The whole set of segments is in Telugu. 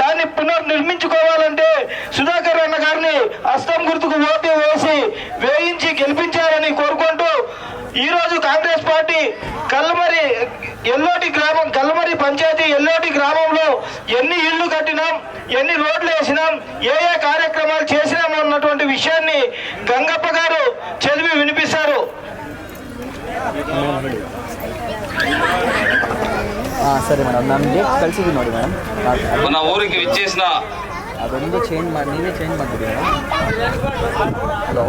దాన్ని పునర్నిర్మించుకోవాలంటే సుధాకర్ అన్న గారిని అస్తం గుర్తుకు ఓటు వేసి వేయించి గెలిపించాలని కోరుకుంటూ ఈ రోజు కాంగ్రెస్ పార్టీ కల్లమరి ఎల్లోటి గ్రామం కల్లమరి పంచాయతీ ఎల్లోటి గ్రామంలో ఎన్ని ఇళ్ళు కట్టినాం ఎన్ని రోడ్లు వేసినాం ఏ ఏ కార్యక్రమాలు చేసినాం అన్నటువంటి విషయాన్ని గంగప్ప గారు చదివి వినిపి ಸರಿ ಮೇಡಮ್ ನಾನು ಡೇಟ್ ಕಳಿಸಿದ್ದೀನಿ ನೋಡಿ ಮೇಡಮ್ ನನ್ನ ಊರಿಗೆ ವಿಚ್ಚೇಸಿನ ಅದೊಂದು ಚೇಂಜ್ ಮಾಡಿ ನೀವೇ ಚೇಂಜ್ ಮಾಡಿಬಿಡಿ ಮೇಡಮ್ ಹಲೋ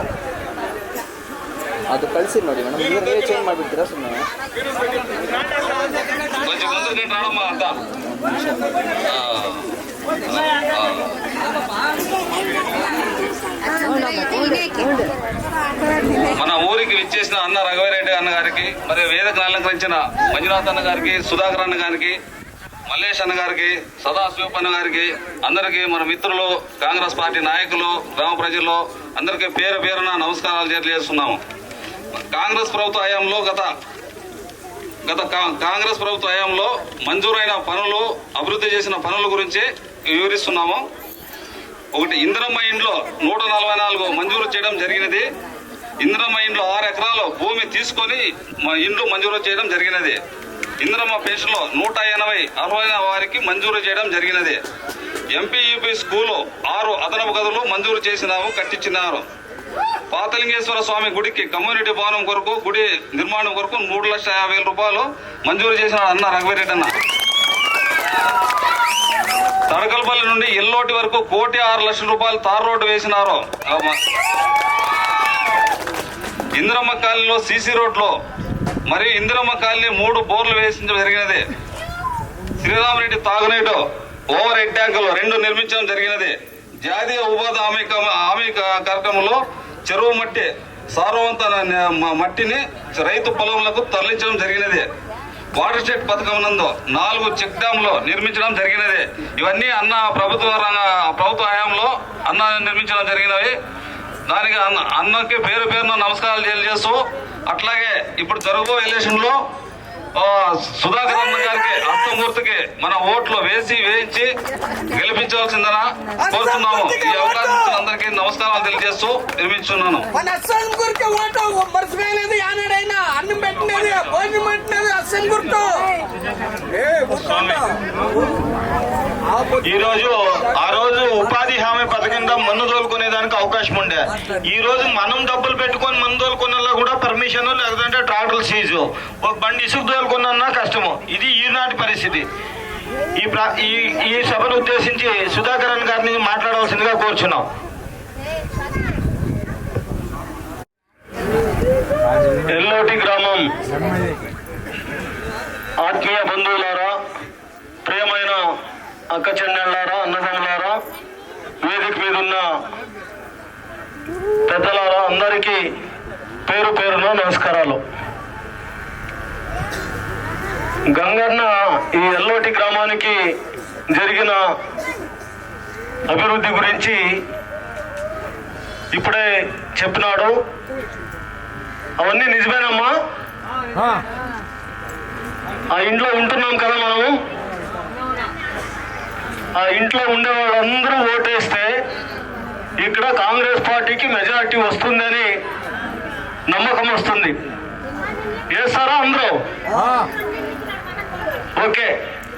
ಅದು ಕಳಿಸಿ ನೋಡಿ ಮೇಡಮ್ ನೀವು ನೀವೇ ಚೇಂಜ್ ಮಾಡಿಬಿಡ್ತೀರಾ ಸುಮ್ಮನೆ ಒಂದು మన ఊరికి విచ్చేసిన అన్న రఘవీరెడ్డి అన్న గారికి మరి వేదకను అలంకరించిన మంజునాథ్ అన్న గారికి సుధాకర్ అన్న గారికి మల్లేష్ అన్న గారికి సదాశివప్ అన్న గారికి అందరికీ మన మిత్రులు కాంగ్రెస్ పార్టీ నాయకులు గ్రామ ప్రజలు అందరికీ పేరు పేరున నమస్కారాలు తెలియజేస్తున్నాము. కాంగ్రెస్ ప్రభుత్వ హయాంలో గత గత కా- కాంగ్రెస్ ప్రభుత్వ హయాంలో మంజూరైన పనులు అభివృద్ధి చేసిన పనుల గురించి వివరిస్తున్నాము. ఒకటి ఇందిరమ్మ ఇంట్లో నూట నలభై నాలుగు మంజూరు చేయడం జరిగినది. ఇందిరమ్మ ఇండ్లో ఆరు ఎకరాలు భూమి తీసుకొని మా ఇండ్లు మంజూరు చేయడం జరిగినది. ఇందిరమ్మ పెన్షన్లో నూట ఎనభై అర్హులైన వారికి మంజూరు చేయడం జరిగినది. ఎంపీ స్కూలు ఆరు అదనపు గదులు మంజూరు చేసినాము కట్టించినారు. పాతలింగేశ్వర స్వామి గుడికి కమ్యూనిటీ భవనం కొరకు గుడి నిర్మాణం కొరకు మూడు లక్షల యాభై వేల రూపాయలు మంజూరు చేసిన అన్న రఘువీరెడ్డి అన్న. తడకలపల్లి నుండి ఎల్లోటి వరకు కోటి ఆరు లక్షల రూపాయలు తార్ రోడ్డు వేసినారు. ఇందిరమ్మ కాలనీలో సీసీ రోడ్లో మరి ఇందిరమ్మ కాలనీ మూడు బోర్లు వేసించడం జరిగినది. శ్రీరామరెడ్డి తాగునీటు ఓవర్ హెడ్ ట్యాంకులు రెండు నిర్మించడం జరిగినది. జాతీయ ఉపాధి హామీ హామీ కార్యక్రమంలో చెరువు మట్టి సారవంత మట్టిని రైతు పొలంలకు తరలించడం జరిగినది. వాటర్ షెడ్ పథకం నందు నాలుగు చెక్ డ్యాంలు నిర్మించడం జరిగినది. ఇవన్నీ అన్న ప్రభుత్వ ప్రభుత్వ హయాంలో అన్న నిర్మించడం జరిగినవి. దానికి అన్న అన్నకి పేరు పేరున నమస్కారాలు తెలియజేస్తూ అట్లాగే ఇప్పుడు జరగబో ఎలక్షన్లో ఆ, సుధాకర్ అన్న గారికి అర్థమూర్తికి మన ఓట్లు వేసి వేయించి గెలిపించవలసిందన కోరుతున్నాము. ఈ అవకాశం ఇచ్చిన అందరికీ నమస్కారాలు తెలియజేస్తూ నిర్మించున్నాను. అన్నం పెట్టినది భోజనం పెట్టినది అస్సాం గుర్తు ఏ, గుర్తుందా? ఈ రోజు ఆ రోజు ఉపాధి హామీ పథకం మన్ను తోలుకునే దానికి అవకాశం ఉండే. ఈ రోజు మనం డబ్బులు పెట్టుకొని మన్ను తోలుకున్నా కూడా పర్మిషన్ లేదంటే ట్రాక్టర్ సీజు ఒక బండి ఇసుకు తోలుకున్నా కష్టము. ఇది ఈనాటి పరిస్థితి. ఈ ఈ సభను ఉద్దేశించి సుధాకరన్ గారిని మాట్లాడవలసిందిగా కోరుచున్నాం. ఎల్లోటి గ్రామం. ఆత్మీయ బంధువులారా అక్క చెల్లెళ్ళారా అన్నదమ్ములారా? వేదిక మీద ఉన్న పెద్దలారా అందరికీ పేరు పేరున నమస్కారాలు. గంగన్న ఈ ఎల్లోటి గ్రామానికి జరిగిన అభివృద్ధి గురించి ఇప్పుడే చెప్పినాడు. అవన్నీ నిజమేనమ్మా? ఆ. ఇంట్లో ఉంటున్నాం కదా మనము. ఆ ఇంట్లో ఉండే వాళ్ళందరూ ఓటేస్తే ఇక్కడ కాంగ్రెస్ పార్టీకి మెజారిటీ వస్తుందని నమ్మకం వస్తుంది. వేస్తారా అందరూ? ఓకే.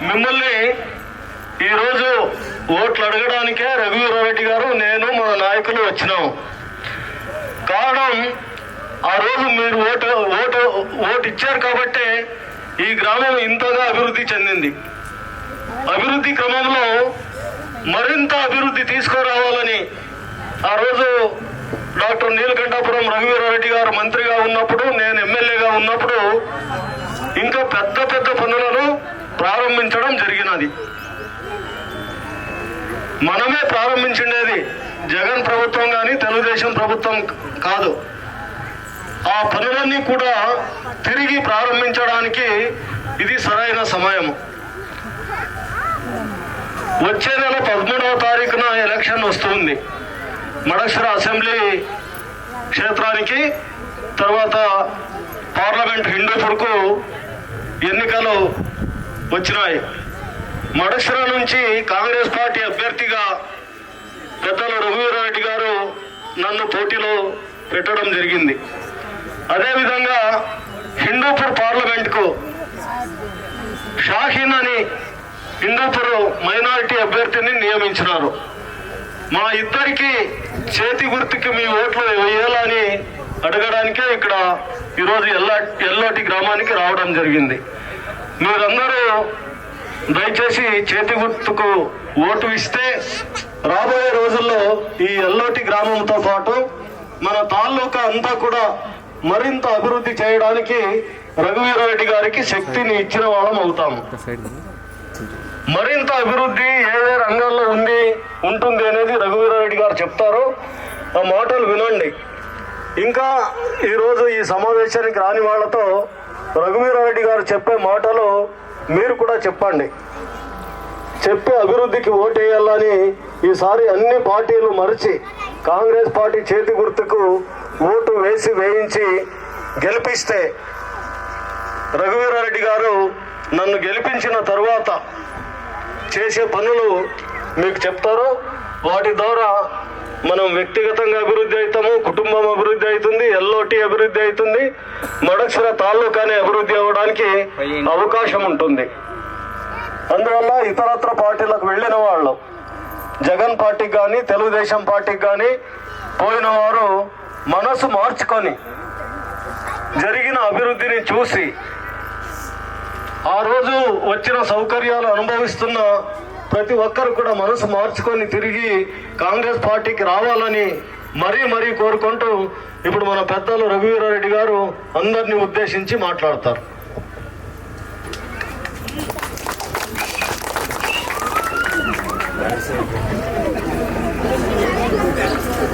మిమ్మల్ని ఈరోజు ఓట్లు అడగడానికే రఘువీరారెడ్డి గారు నేను మన నాయకులు వచ్చినాం. కారణం ఆ రోజు మీరు ఓటు ఓటు ఓటు ఇచ్చారు కాబట్టి ఈ గ్రామం ఇంతగా అభివృద్ధి చెందింది. అభివృద్ధి క్రమంలో మరింత అభివృద్ధి తీసుకురావాలని ఆ రోజు డాక్టర్ నీలకంఠాపురం రఘువీరారెడ్డి గారు మంత్రిగా ఉన్నప్పుడు నేను ఎమ్మెల్యేగా ఉన్నప్పుడు ఇంకా పెద్ద పెద్ద పనులను ప్రారంభించడం జరిగినది. మనమే ప్రారంభించిండేది జగన్ ప్రభుత్వం కానీ తెలుగుదేశం ప్రభుత్వం కాదు. ఆ పనులన్నీ కూడా తిరిగి ప్రారంభించడానికి ఇది సరైన సమయం వచ్చే నెల పదమూడవ తారీఖున ఎలక్షన్ వస్తుంది. మడక్షర అసెంబ్లీ క్షేత్రానికి తర్వాత పార్లమెంట్ హిందూపూర్కు ఎన్నికలు వచ్చినాయి. మడక్షర నుంచి కాంగ్రెస్ పార్టీ అభ్యర్థిగా పెద్దలు రఘువీరారెడ్డి గారు నన్ను పోటీలో పెట్టడం జరిగింది. అదేవిధంగా హిందూపూర్ పార్లమెంట్కు షాహీన్ అని హిందూపూర్ మైనారిటీ అభ్యర్థిని నియమించినారు. మా ఇద్దరికి చేతి గుర్తుకి మీ ఓట్లు వేయాలని అడగడానికే ఇక్కడ ఈరోజు ఎల్లా ఎల్లోటి గ్రామానికి రావడం జరిగింది. మీరందరూ దయచేసి చేతి గుర్తుకు ఓటు ఇస్తే రాబోయే రోజుల్లో ఈ ఎల్లోటి గ్రామంతో పాటు మన తాలూకా అంతా కూడా మరింత అభివృద్ధి చేయడానికి రఘువీరారెడ్డి గారికి శక్తిని ఇచ్చిన వాళ్ళం అవుతాము. మరింత అభివృద్ధి ఏ ఏ రంగాల్లో ఉంది ఉంటుంది అనేది రఘువీరారెడ్డి గారు చెప్తారు. ఆ మాటలు వినండి. ఇంకా ఈరోజు ఈ సమావేశానికి రాని వాళ్ళతో రఘువీరారెడ్డి గారు చెప్పే మాటలు మీరు కూడా చెప్పండి. చెప్పే అభివృద్ధికి ఓటేయాలని ఈసారి అన్ని పార్టీలు మరిచి కాంగ్రెస్ పార్టీ చేతి గుర్తుకు ఓటు వేసి వేయించి గెలిపిస్తే రఘువీరారెడ్డి గారు నన్ను గెలిపించిన తరువాత చేసే పనులు మీకు చెప్తారు? వాటి ద్వారా మనం వ్యక్తిగతంగా అభివృద్ధి అవుతాము కుటుంబం అభివృద్ధి అవుతుంది ఎల్ఓటి అభివృద్ధి అవుతుంది మడక్షర తాలూకానే అభివృద్ధి అవ్వడానికి అవకాశం ఉంటుంది. అందువల్ల ఇతరత్ర పార్టీలకు వెళ్ళిన వాళ్ళు జగన్ పార్టీకి కానీ తెలుగుదేశం పార్టీకి కానీ పోయిన వారు మనసు మార్చుకొని జరిగిన అభివృద్ధిని చూసి ఆ రోజు వచ్చిన సౌకర్యాలు అనుభవిస్తున్న ప్రతి ఒక్కరు కూడా మనసు మార్చుకొని తిరిగి కాంగ్రెస్ పార్టీకి రావాలని మరీ మరీ కోరుకుంటూ ఇప్పుడు మన పెద్దలు రఘువీరారెడ్డి గారు అందరినీ ఉద్దేశించి మాట్లాడతారు.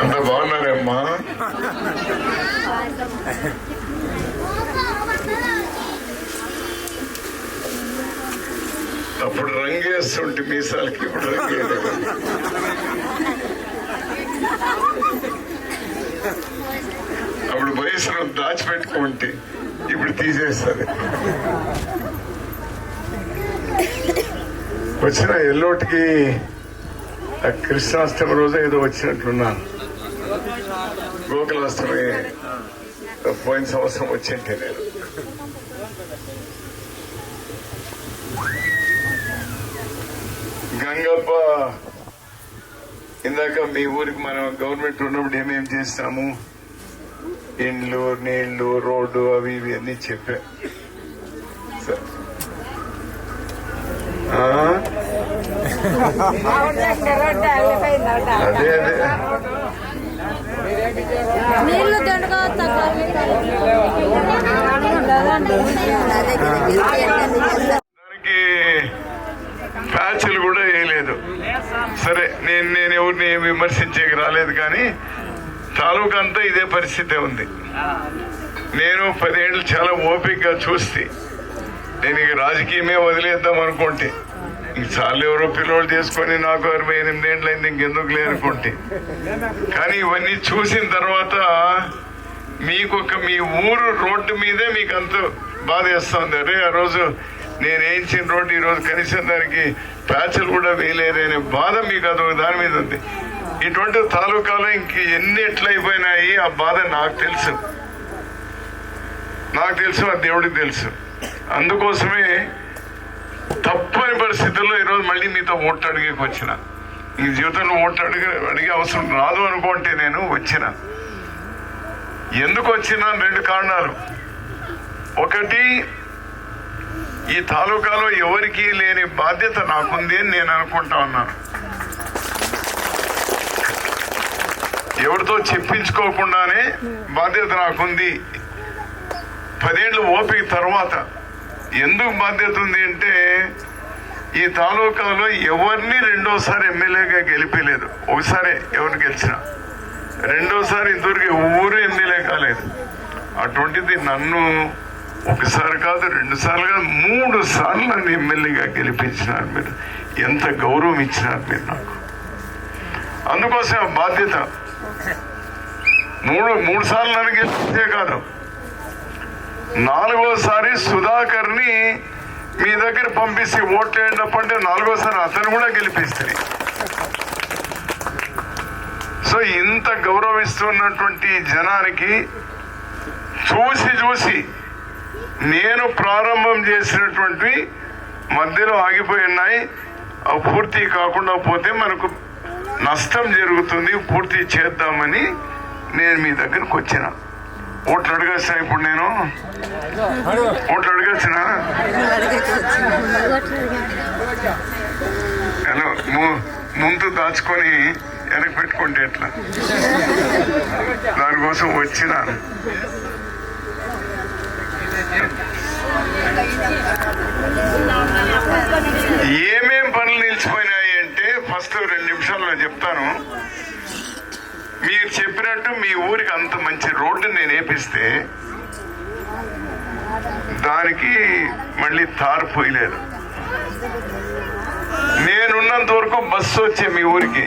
అంటే బాగున్నారమ్మా? అప్పుడు రంగేస్తుంటే మీసాలకి ఇప్పుడు రంగేయలేదు అప్పుడు వయసును దాచిపెట్టుకుంటే ఇప్పుడు తీసేస్తారు వచ్చిన ఎల్లోటికి ఆ కృష్ణాష్టమి రోజు ఏదో వచ్చినట్లున్నాను గోకులాష్టమి పోయిన సంవత్సరం వచ్చింటే నేను. గంగప్ప ఇందాక మీ ఊరికి మనం గవర్నమెంట్ ఉన్నప్పుడు ఏమేం చేసినాము ఇండ్లు నీళ్ళు రోడ్డు అవి ఇవి అన్ని చెప్పా. సరే. ఆ? అదే అదే. నీళ్ళు దండగా దానికి చర్చలు కూడా వేయలేదు సరే నేను నేను ఎవరిని ఏం విమర్శించేకి రాలేదు కానీ తాలూకా అంతా ఇదే పరిస్థితి ఉంది. నేను పదేళ్ళు చాలా ఓపికగా చూస్తే నేను ఇక రాజకీయమే వదిలేద్దాం అనుకుంటే ఇంక చాలు ఎవరో పిల్లోడు చేసుకొని నాకు అరవై ఎనిమిది ఏళ్ళు అయింది ఇంకెందుకు లేనుకుంటే కానీ ఇవన్నీ చూసిన తర్వాత మీకు ఒక మీ ఊరు రోడ్డు మీదే మీకు అంత బాధ వేస్తుంది అరే ఆ రోజు నేను వేయించిన రోడ్డు ఈరోజు కనీసం దానికి ప్యాచ్లు కూడా వేయలేరు అనే బాధ మీకు అదొక దాని మీద ఉంది. ఇటువంటి తాలూకాలో ఇంక ఎన్ని ఎట్లయిపోయినాయి? ఆ బాధ నాకు తెలుసు. నాకు తెలుసు ఆ దేవుడికి తెలుసు. అందుకోసమే తప్పని పరిస్థితుల్లో ఈరోజు మళ్ళీ మీతో ఓట్లు అడిగేకి వచ్చిన. ఈ జీవితంలో ఓట్లు అడిగే అడిగే అవసరం రాదు అనుకుంటే నేను వచ్చిన. ఎందుకు వచ్చిన రెండు కారణాలు. ఒకటి ఈ తాలూకాలో ఎవరికి లేని బాధ్యత నాకుంది అని నేను అనుకుంటా ఉన్నాను. ఎవరితో చెప్పించుకోకుండానే బాధ్యత నాకుంది. పదేళ్ళు ఓపిక తర్వాత ఎందుకు బాధ్యత ఉంది అంటే ఈ తాలూకాలో ఎవరిని రెండోసారి ఎమ్మెల్యేగా గెలిపలేదు. ఒకసారి ఎవరు గెలిచినా. రెండోసారి ఇంతవరకు ఊరు ఎమ్మెల్యే కాలేదు. అటువంటిది నన్ను ఒకసారి కాదు రెండు సార్లు కాదు మూడు సార్లు నన్ను ఎమ్మెల్యేగా గెలిపించినారు మీరు. ఎంత గౌరవం ఇచ్చినారు మీరు నాకు. అందుకోసం ఆ బాధ్యత. మూడు మూడు సార్లు నన్ను గెలిపించే కాదు. నాలుగోసారి సుధాకర్ని మీ దగ్గర పంపిస్తే ఓట్లు అంటే నాలుగోసారి అతను కూడా గెలిపిస్తుంది సో ఇంత గౌరవిస్తున్నటువంటి జనానికి చూసి చూసి నేను ప్రారంభం చేసినటువంటి మధ్యలో ఆగిపోయి ఉన్నాయి. అవి పూర్తి కాకుండా పోతే మనకు నష్టం జరుగుతుంది. పూర్తి చేద్దామని నేను మీ దగ్గరకు వచ్చిన. ఓట్లు అడగాల్సిన ఇప్పుడు నేను? ఓట్లు అడగాల్సిన? హలో ము- ముందు దాచుకొని వెనక్కి పెట్టుకుంటే ఎట్లా? దానికోసం వచ్చిన ఏమేం పనులు నిలిచిపోయినాయి అంటే ఫస్ట్ రెండు చెప్తాను మీరు చెప్పినట్టు మీ ఊరికి అంత మంచి రోడ్డు నేను వేపిస్తే దానికి మళ్ళీ తారు పోయలేదు. నేనున్నంత వరకు బస్సు వచ్చే మీ ఊరికి.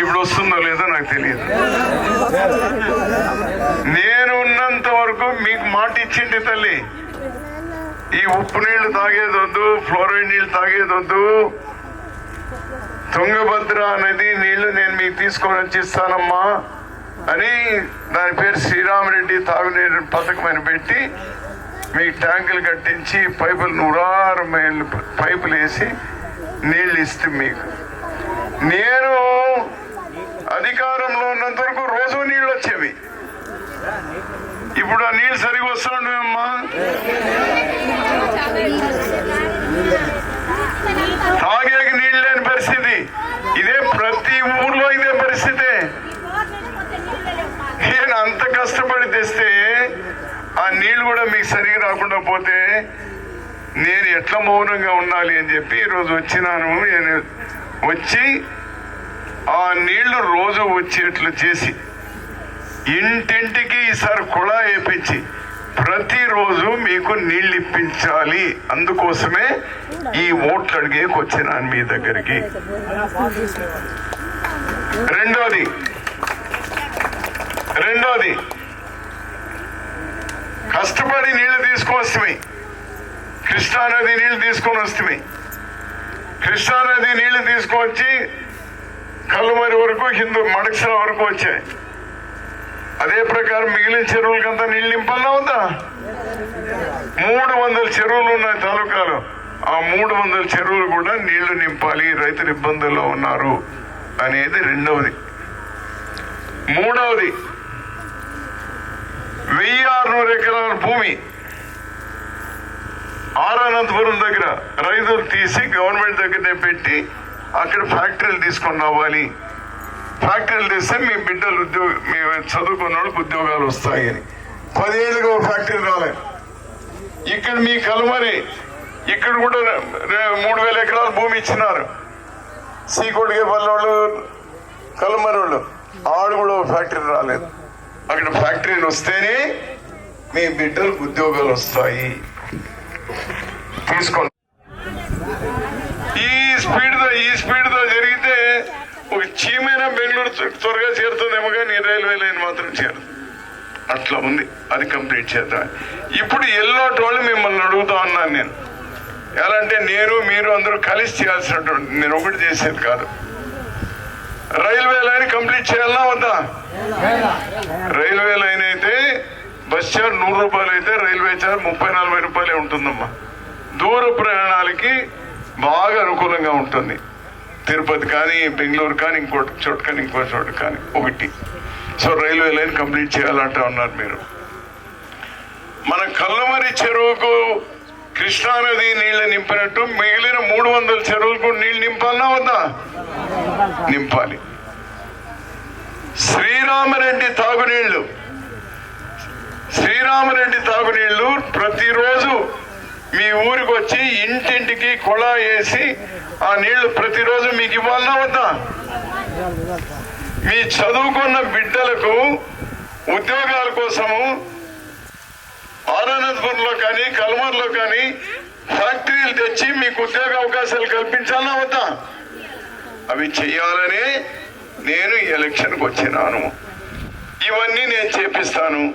ఇప్పుడు వస్తుందో లేదో నాకు తెలియదు. నేను ఉన్నంత వరకు మీకు మాట ఇచ్చింది తల్లి. ఈ ఉప్పు నీళ్ళు తాగేది వద్దు ఫ్లోరైడ్ నీళ్ళు తాగేది వద్దు తుంగభద్ర నది నీళ్ళు నేను మీకు తీసుకొని వచ్చి ఇస్తానమ్మా అని దాని పేరు శ్రీరామరెడ్డి తాగునీరు పథకం అని పెట్టి మీకు ట్యాంకులు కట్టించి పైపులు నూరారు మైళ్ళు పైపులు వేసి నీళ్ళు ఇస్తే మీకు. నేను అధికారంలో ఉన్నంత వరకు రోజు నీళ్ళు వచ్చేవి. ఇప్పుడు ఆ నీళ్ళు సరిగా వస్తుండేమ్మా తాగేకి నీళ్ళు లేని పరిస్థితి ఇదే ప్రతి ఊర్లో ఇదే పరిస్థితి. నేను అంత కష్టపడి తెస్తే ఆ నీళ్ళు కూడా మీకు సరిగా రాకుండా పోతే నేను ఎట్లా మౌనంగా ఉండాలి అని చెప్పి ఈరోజు వచ్చినాను. నేను వచ్చి ఆ నీళ్ళు రోజు వచ్చేట్లు చేసి ఇంటింటికి ఈసారి కుళా వేపించి ప్రతిరోజు మీకు నీళ్ళు ఇప్పించాలి. అందుకోసమే ఈ ఓట్లు అడిగేకి వచ్చినాను మీ దగ్గరికి. రెండోది. రెండోది. కష్టపడి నీళ్ళు తీసుకొస్తాయి కృష్ణానది నీళ్ళు తీసుకొని వస్తుంది కృష్ణానది నీళ్ళు తీసుకొచ్చి కల్లుమరి వరకు హిందూ మడక్సల వరకు వచ్చాయి. అదే ప్రకారం మిగిలిన చెరువులకంతా నీళ్ళు నింపాలా ఉందా? మూడు వందల చెరువులు ఉన్నాయి తాలూకాలో. ఆ మూడు వందల చెరువులు కూడా నీళ్ళు నింపాలి. రైతులు ఇబ్బందుల్లో ఉన్నారు. అనేది రెండవది. మూడవది వెయ్యి ఆరునూరు ఎకరాల భూమి ఆరానంతపురం దగ్గర రైతులు తీసి గవర్నమెంట్ దగ్గరనే పెట్టి అక్కడ ఫ్యాక్టరీలు తీసుకొని రావాలి. ఫ్యాక్టరీలు తెస్తే మీ బిడ్డలు ఉద్యోగ మీ చదువుకున్న వాళ్ళకి ఉద్యోగాలు వస్తాయని పదేళ్ళుగా ఒక ఫ్యాక్టరీ రాలే ఇక్కడ మీ కలుమరి ఇక్కడ కూడా మూడు వేల ఎకరాల భూమి ఇచ్చినారు. సీకోటిగే పల్లెవాళ్ళు కలమరోళ్ళు. ఆడు కూడా ఒక ఫ్యాక్టరీ రాలేదు. అక్కడ ఫ్యాక్టరీలు వస్తేనే మీ బిడ్డలకు ఉద్యోగాలు వస్తాయి. తీసుకోండి. ఈ స్పీడ్తో ఈ స్పీడ్తో జరిగితే ఒక చీమైన బెంగళూరు త్వరగా చేరుతుందేమో కానీ రైల్వే లైన్ మాత్రం చేరదు. అట్లా ఉంది. అది కంప్లీట్ చేద్దాం. ఇప్పుడు ఎల్లో వాళ్ళు మిమ్మల్ని అడుగుతా ఉన్నాను నేను. ఎలా అంటే నేను మీరు అందరూ కలిసి చేయాల్సినటువంటి నేను ఒకటి చేసేది కాదు. రైల్వే లైన్ కంప్లీట్ చేయాలన్నా వద్దా? రైల్వే లైన్ అయితే బస్ చార్జ్ నూరు రూపాయలు అయితే రైల్వే చార్జ్ ముప్పై నలభై రూపాయలే ఉంటుందమ్మా. దూర ప్రయాణాలకి బాగా అనుకూలంగా ఉంటుంది. తిరుపతి కానీ బెంగళూరు కానీ ఇంకోటి చోట కానీ ఇంకో చోట కానీ ఒకటి. సో రైల్వే లైన్ కంప్లీట్ చేయాలంటా ఉన్నారు మీరు. మన కల్లమరి చెరువుకు కృష్ణానది నీళ్ళు నింపినట్టు మిగిలిన మూడు వందల చెరువులకు నీళ్ళు నింపాలన్నా వద్దా? నింపాలి. శ్రీరామరెడ్డి తాగునీళ్ళు శ్రీరామరెడ్డి తాగునీళ్ళు ప్రతిరోజు మీ ఊరికి వచ్చి ఇంటింటికి కుళా వేసి ఆ నీళ్ళు ప్రతిరోజు మీకు ఇవ్వాలన్నా వద్దా? మీ చదువుకున్న బిడ్డలకు ఉద్యోగాల కోసము ఆనందపురంలో కానీ కల్మర్లో కానీ ఫ్యాక్టరీలు తెచ్చి మీకు ఉద్యోగ అవకాశాలు కల్పించాలన్నా వద్దా అవి చేయాలనే నేను ఈ ఎలక్షన్కి వచ్చినాను. ఇవన్నీ నేను చేపిస్తాను.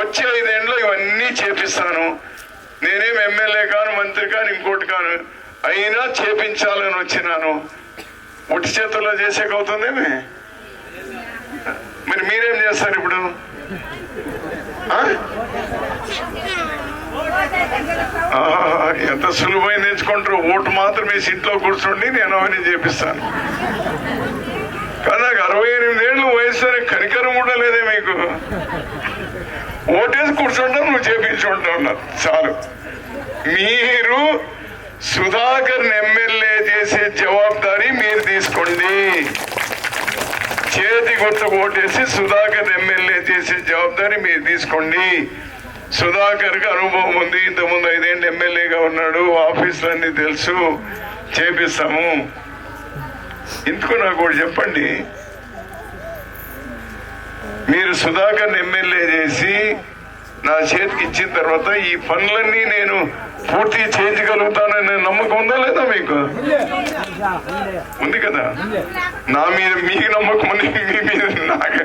వచ్చే ఐదేండ్లో ఇవన్నీ చేపిస్తాను. నేనేం ఎమ్మెల్యే కాను మంత్రి కాను ఇంకోటి కాను అయినా చేపించాలని వచ్చినాను. ఒట్టి చేతుల్లో చేసేకవుతుందేమి మరి మీరేం చేస్తారు ఇప్పుడు? ఎంత సులువైన నేర్చుకుంటారు ఓటు మాత్రం వేసి ఇంట్లో కూర్చోండి నేను అవన్నీ చేపిస్తాను. కానీ నాకు అరవై ఎనిమిది ఏళ్ళు వయసు కనికరం కూడా లేదే మీకు. ఓటేసి కూర్చుంటాం నువ్వు చేపించుకుంటా ఉన్నారు చాలు. మీరు సుధాకర్ ఎమ్మెల్యే చేసే జవాబారి మీరు తీసుకోండి. చేతి గుర్తు ఓటేసి సుధాకర్ ఎమ్మెల్యే చేసే జవాబారి మీరు తీసుకోండి. సుధాకర్కి అనుభవం ఉంది. ఇంతకుముందు ఐదేళ్ళు ఎమ్మెల్యేగా ఉన్నాడు. ఆఫీసులన్నీ తెలుసు. చేపిస్తాము. ఇందుకు నాకు చెప్పండి. మీరు సుధాకర్ ఎమ్మెల్యే చేసి నా చేతికి ఇచ్చిన తర్వాత ఈ పనులన్నీ నేను పూర్తి చేయించగలుగుతాననే నమ్మకం ఉందా లేదా మీకు? ఉంది కదా? నా మీద మీకు నమ్మకం ఉంది మీ మీద నాకు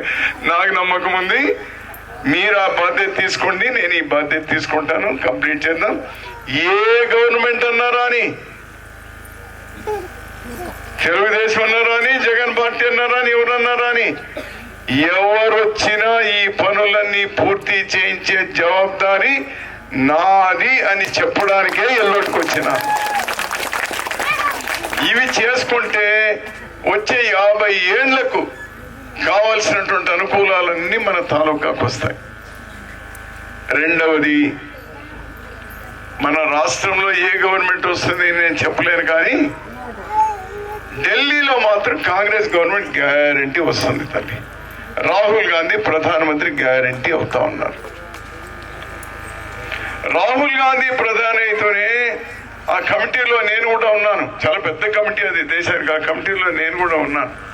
నాకు నమ్మకం ఉంది. మీరు ఆ బాధ్యత తీసుకోండి నేను ఈ బాధ్యత తీసుకుంటాను కంప్లీట్ చేద్దాం. ఏ గవర్నమెంట్ అన్నారా అని తెలుగుదేశం అన్నారా అని జగన్ పార్టీ అన్నారా అని ఎవరన్నారా అని ఎవరు వచ్చినా ఈ పనులన్నీ పూర్తి చేయించే జవాబారి నాది అని చెప్పడానికే ఎల్లోటికి వచ్చిన ఇవి చేసుకుంటే వచ్చే యాభై ఏళ్ళకు కావలసినటువంటి అనుకూలాలన్నీ మన తాలూకాకు వస్తాయి. రెండవది మన రాష్ట్రంలో ఏ గవర్నమెంట్ వస్తుంది నేను చెప్పలేను కానీ ఢిల్లీలో మాత్రం కాంగ్రెస్ గవర్నమెంట్ గ్యారంటీ వస్తుంది తల్లి. రాహుల్ గాంధీ ప్రధానమంత్రి గ్యారంటీ అవుతా ఉన్నారు. రాహుల్ గాంధీ ప్రధాని అయితేనే ఆ కమిటీలో నేను కూడా ఉన్నాను. చాలా పెద్ద కమిటీ అది దేశానికి ఆ కమిటీలో నేను కూడా ఉన్నాను.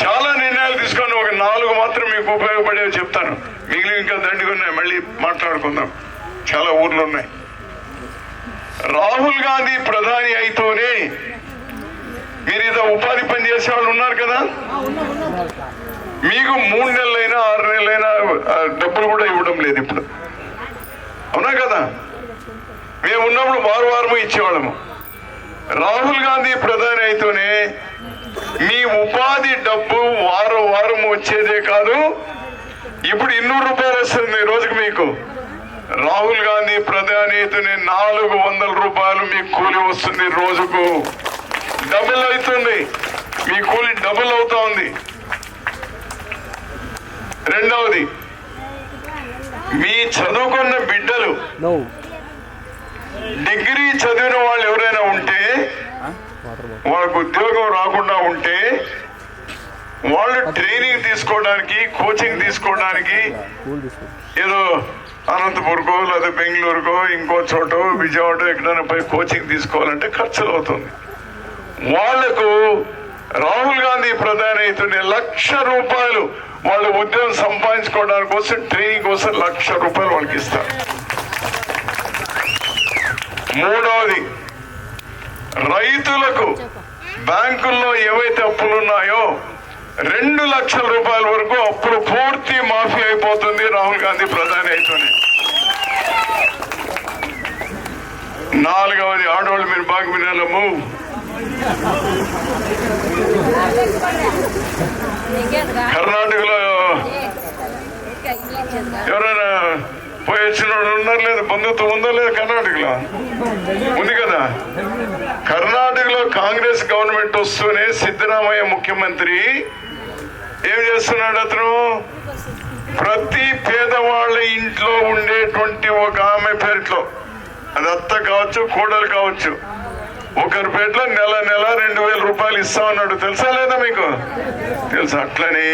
చాలా నిర్ణయాలు తీసుకొని ఒక నాలుగు మాత్రం మీకు ఉపయోగపడేవి చెప్తాను. మిగిలిన ఇంకా దండిగా మళ్ళీ మాట్లాడుకుందాం. చాలా ఊర్లు ఉన్నాయి. రాహుల్ గాంధీ ప్రధాని అయితేనే మీరు ఏదో ఉపాధి పని చేసే వాళ్ళు ఉన్నారు కదా? మీకు మూడు నెలలైనా ఆరు నెలలైనా డబ్బులు కూడా ఇవ్వడం లేదు ఇప్పుడు. అవునా కదా? మేము ఉన్నప్పుడు వారు వారము ఇచ్చేవాళ్ళము. రాహుల్ గాంధీ ప్రధాని అయితేనే మీ ఉపాధి డబ్బు వారం వారం వచ్చేదే కాదు. ఇప్పుడు ఇన్నూరు రూపాయలు వస్తుంది రోజుకు మీకు. రాహుల్ గాంధీ ప్రధాని అయితేనే నాలుగు వందల రూపాయలు మీకు కూలి వస్తుంది రోజుకు. డబుల్ అవుతుంది. మీ కూలి డబుల్ అవుతా ఉంది. రెండవది మీ చదువుకున్న బిడ్డలు డిగ్రీ చదివిన వాళ్ళు ఎవరైనా ఉంటే వాళ్ళకు ఉద్యోగం రాకుండా ఉంటే వాళ్ళు ట్రైనింగ్ తీసుకోవడానికి కోచింగ్ తీసుకోవడానికి ఏదో అనంతపూర్కో లేదా బెంగళూరుకో ఇంకో చోట విజయవాడ ఎక్కడైనా పోయి కోచింగ్ తీసుకోవాలంటే ఖర్చులు అవుతుంది వాళ్ళకు రాహుల్ గాంధీ ప్రధాని అవుతుండే లక్ష రూపాయలు వాళ్ళ ఉద్యోగం సంపాదించుకోవడానికి కోసం ట్రైనింగ్ కోసం లక్ష రూపాయలు వాళ్ళకి ఇస్తారు. మూడవది రైతులకు బ్యాంకుల్లో ఏవైతే అప్పులు ఉన్నాయో రెండు లక్షల రూపాయల వరకు అప్పులు పూర్తి మాఫీ అయిపోతుంది రాహుల్ గాంధీ ప్రధాని అయితేనే. నాలుగవది ఆడవాళ్ళు మీరు బాగా వినాలము కర్ణాటకలో ఎవరైనా పోయి వచ్చినోడు ఉన్నారు లేదా బంధుత్వం ఉందో లేదా కర్ణాటకలో? ఉంది కదా. కర్ణాటకలో కాంగ్రెస్ గవర్నమెంట్ వస్తూనే సిద్ధరామయ్య ముఖ్యమంత్రి ఏం చేస్తున్నాడు అతను? ప్రతి పేదవాళ్ళ ఇంట్లో ఉండేటువంటి ఒక ఆమె పేరులో అది అత్త కావచ్చు కోడలు కావచ్చు ఒకరి పేరులో నెల నెల రెండు వేల రూపాయలు ఇస్తా ఉన్నాడు. తెలుసా లేదా మీకు? తెలుసా అట్లనే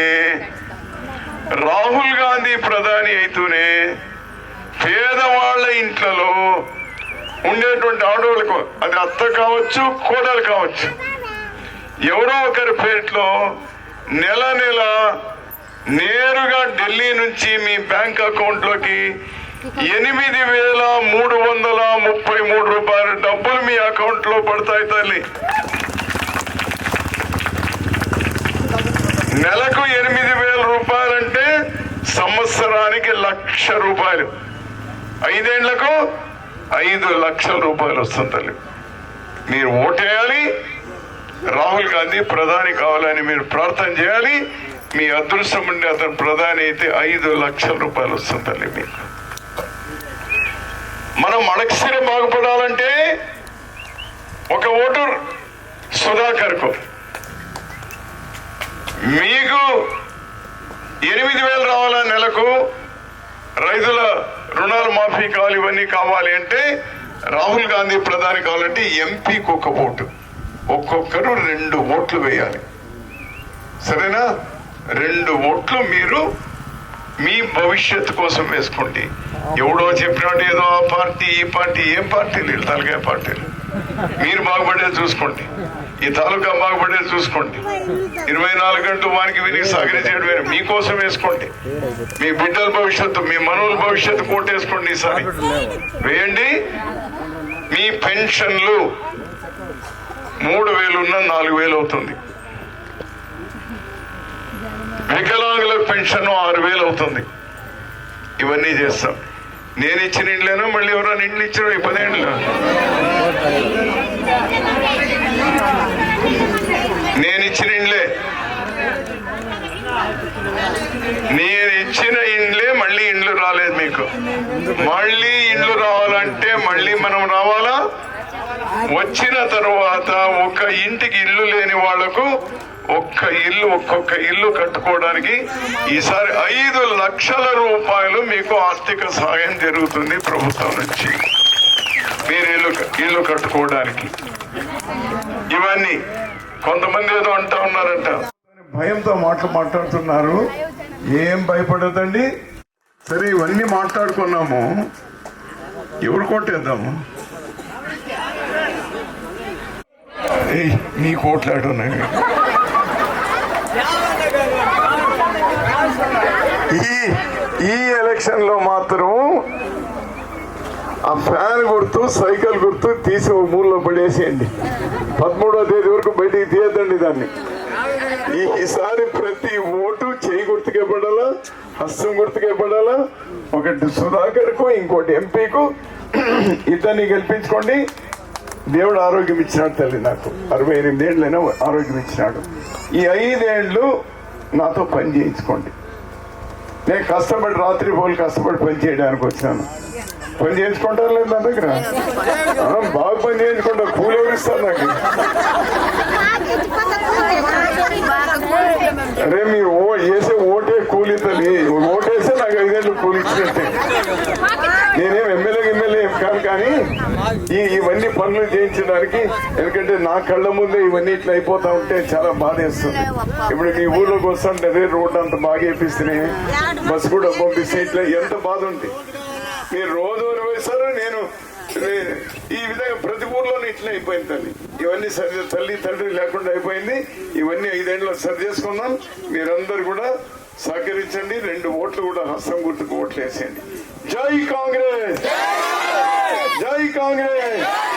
రాహుల్ గాంధీ ప్రధాని అయితేనే పేదవాళ్ళ ఇంట్లలో ఉండేటువంటి ఆడవాళ్ళకు అది అత్త కావచ్చు కోడలు కావచ్చు. ఎవరో ఒకరి పేరులో నెల నెల నేరుగా ఢిల్లీ నుంచి మీ బ్యాంక్ అకౌంట్లోకి ఎనిమిది వేల మూడు వందల ముప్పై మూడు రూపాయల డబ్బులు మీ అకౌంట్లో పడతాయి తల్లి. నెలకు ఎనిమిది వేల రూపాయలంటే సంవత్సరానికి లక్ష రూపాయలు. ఐదేళ్ళకు ఐదు లక్షల రూపాయలు వస్తుంది తల్లి. మీరు ఓటేయాలి రాహుల్ గాంధీ ప్రధాని కావాలని మీరు ప్రార్థన చేయాలి మీ అదృష్టం ఉండి అతను ప్రధాని అయితే ఐదు లక్షల రూపాయలు వస్తుంది తల్లి మీకు. మనం మడకసిర బాగుపడాలంటే ఒక ఓటు సుధాకర్కు మీకు ఎనిమిది వేలు రావాల నెలకు? రైతుల రుణాలు మాఫీ కావాలి ఇవన్నీ కావాలి అంటే రాహుల్ గాంధీ ప్రధాని కావాలంటే ఎంపీకి ఒక ఓటు. ఒక్కొక్కరు రెండు ఓట్లు వేయాలి. సరేనా? రెండు ఓట్లు మీరు మీ భవిష్యత్తు కోసం వేసుకోండి. ఎవడో చెప్పినట్టు ఏదో ఆ పార్టీ ఈ పార్టీ ఏం పార్టీలు వీళ్ళు తలకాయ పార్టీలు? మీరు బాగుపడేది చూసుకోండి. ఈ తాలూకా బాగుపడేది చూసుకోండి. ఇరవై నాలుగు గంటలు వానికి విని సాగరి చేయడం మీకోసం వేసుకోండి. మీ బిడ్డల భవిష్యత్తు మీ మనవుల భవిష్యత్తు కోటేసుకోండి ఈసారి. వేయండి. మీ పెన్షన్లు మూడు వేలు ఉన్న నాలుగు వేలు అవుతుంది. వికలాంగుల పెన్షన్ ఆరు వేలు అవుతుంది. ఇవన్నీ చేస్తాం. నేను ఇచ్చిన ఇండ్లేనో? మళ్ళీ ఎవరైనా ఇండ్లు ఇచ్చారో ఈ పదేండ్లు నేను ఇచ్చిన ఇండ్లే నేను ఇచ్చిన ఇండ్లే మళ్ళీ ఇండ్లు రాలేదు మీకు మళ్ళీ ఇండ్లు రావాలంటే మళ్ళీ మనం రావాలా వచ్చిన తర్వాత ఒక ఇంటికి ఇల్లు లేని వాళ్ళకు ఒక్క ఇల్లు ఒక్కొక్క ఇల్లు కట్టుకోవడానికి ఈసారి ఐదు లక్షల రూపాయలు మీకు ఆర్థిక సహాయం జరుగుతుంది ప్రభుత్వం నుంచి. మీరు ఇల్లు ఇల్లు కట్టుకోవడానికి. ఇవన్నీ కొంతమంది ఏదో అంటా ఉన్నారంట. భయంతో మాటలు మాట్లాడుతున్నారు. ఏం భయపడదండి సరే ఇవన్నీ మాట్లాడుకున్నాము. ఎవరు కొట్టేద్దాము ఏయ్, నీ కోట్లాడు ఈ ఈ ఎలక్షన్లో మాత్రం ఆ ఫ్యాన్ గుర్తు సైకిల్ గుర్తు తీసి ఒక మూలలో పడేసేయండి. పదమూడో తేదీ వరకు బయటికి తీయద్దండి దాన్ని. ఈ- ఈసారి ప్రతి ఓటు చేయి గుర్తుకే పడాలా హస్తం గుర్తుకే పడాలా? ఒకటి సుధాకర్కు ఇంకోటి ఎంపీకు. ఇద్దరిని గెలిపించుకోండి. దేవుడు ఆరోగ్యం ఇచ్చినాడు తల్లి నాకు. అరవై ఎనిమిది ఏళ్ళైనా ఆరోగ్యం ఇచ్చినాడు. ఈ ఐదేళ్ళు నాతో పని చేయించుకోండి. నేను కష్టపడి రాత్రి పోలు కష్టపడి పని చేయడానికి వచ్చినాను. పని చేయించుకుంటారు లేదు నా దగ్గర? బాగా పని చేయించుకుంటా. కూలి ఎవరిస్తారు నాకు? అరే మీరు ఓ చేసే ఓటే కూలి తల్లి ఓటేస్తే నాకు ఐదేళ్ళు కూలి ఇచ్చినట్టే నేనేం ఎమ్మెల్యే ఎమ్మెల్యే ఏం కాదు కానీ ఈ ఇవన్నీ పనులు చేయించడానికి ఎందుకంటే నా కళ్ళ ముందే ఇవన్నీ ఇట్లా అయిపోతా ఉంటే చాలా బాధేస్తుంది. ఇప్పుడు మీ ఊర్లోకి వస్తుంటే అదే రోడ్డు అంత బాగా వేపిస్తున్నాయి బస్సు కూడా పంపిస్తే ఇట్లా ఎంత బాధ ఉంది. మీరు రోజు వేశారు? నేను ఈ విధంగా ప్రతి ఊర్లోనే ఇట్లా అయిపోయింది తల్లి. ఇవన్నీ సరి తల్లి తండ్రి లేకుండా అయిపోయింది. ఇవన్నీ ఐదేళ్ళు సరి చేసుకుందాం మీరందరూ కూడా సహకరించండి. రెండు ఓట్లు కూడా హస్తం గుర్తుకు ఓట్లు వేసేయండి. జై కాంగ్రెస్! జై కాంగ్రెస్!